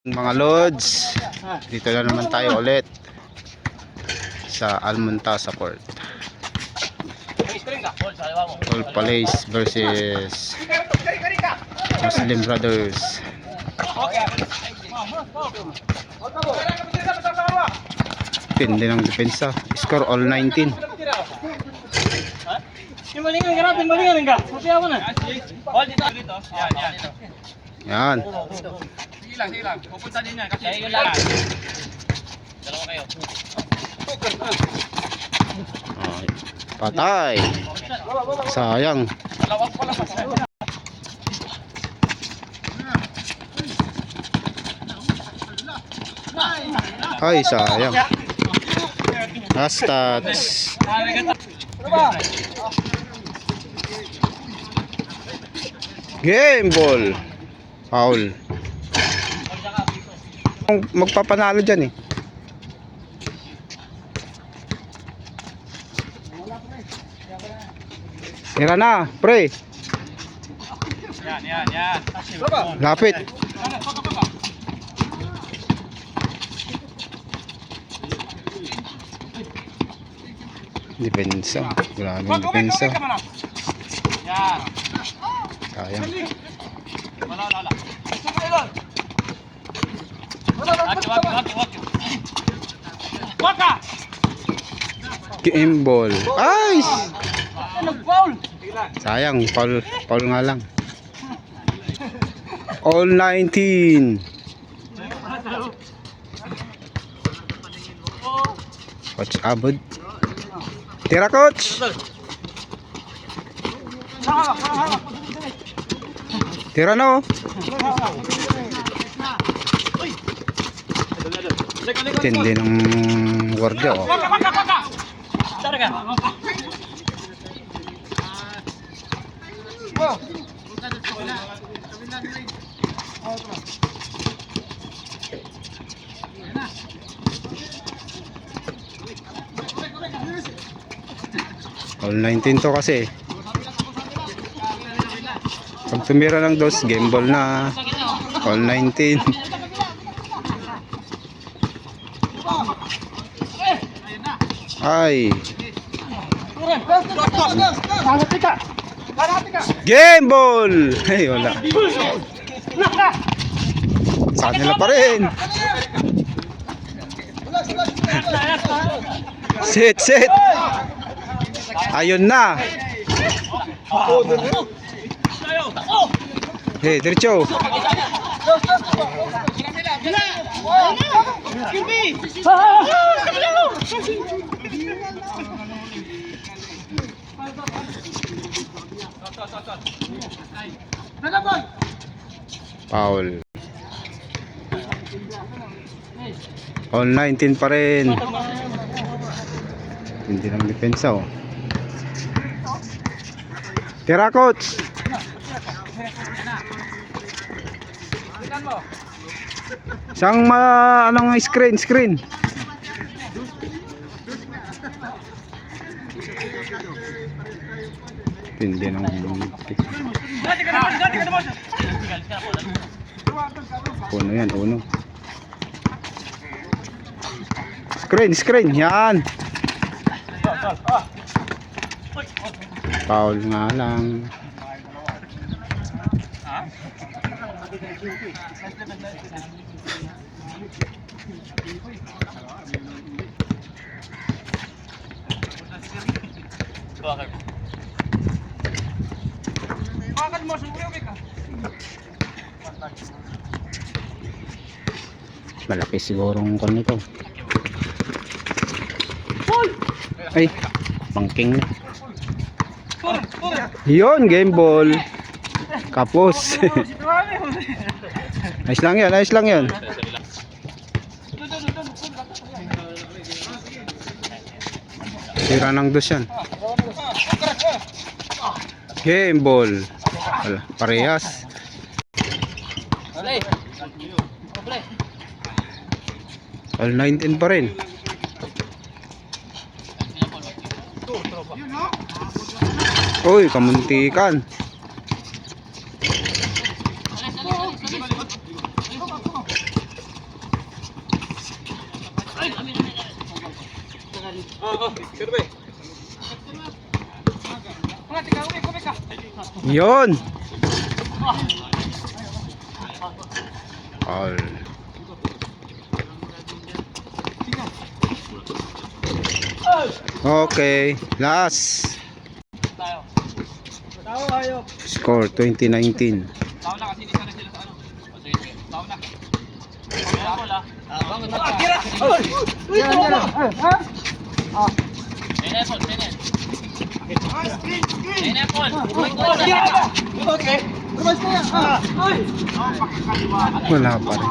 Mga Lods, dito na naman tayo ulit sa Almontasa Court. All Palace versus Muslim Brothers. Tindi ng depensa. Score all 19. Timbalingan ka na, timbalingan ka. Ako na. Yan, yan. Yan. Sige lang, sige lang. Pupunta din yan. Kasi yun lang. Dalawa kayo. Ay, patay. Sayang. Dalawang pala pa. Ay, sayang. Hastats. Game ball. Foul. Magpapanalo dyan eh. Tira na, pre. Yan, yan, yan. Lapit. Depensa. Grabe yung depensa. Yan. Sayang. Wala, wala, wala. Waki. Waka! Game ball. Ay! Nag-foul! Sayang, foul, foul nga lang. All 19. Coach Abud. Tira coach. Tira na oh. Tindi ng gwardiya oh. Ka. All 19 to kasi. Pag tumira ng dos, game ball na. All 19. Ay. Game ball! Ay, wala. Sa kanila pa rin. Sit, sit. Ayun na. Hey, diretso. Foul. All 19 pa rin. Hindi lang depensa oh. Tira coach. Sang ma anong screen screen? Hindi ng Dati ka naman, dati ka naman. Uno yan, uno. Screen, screen, yan. Foul nga lang. Bakit mo, sumuri ka. Malaki sigurong kon nito. Ay, pangking na. Yun, game ball. Kapos. ayos lang yan, ayos lang yan. Tira ng dos yan. Game ball. Parehas. All 19 pa rin. Uy, kamuntikan. Yun. All. Okay, last. Score 2019. Tao na kasi hindi sana sila sa. O sige, tao na. Tao na. Tao na. Tira! Uy! Yan, yan. Ha? Pineapple, pineapple. Pineapple. Okay. Wala pa rin.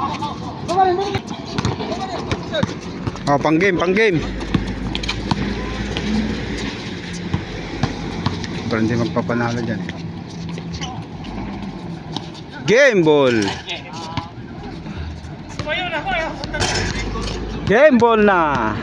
Oh, pang game, pang game. Pero hindi magpapanalo dyan. Game ball. Game ball na.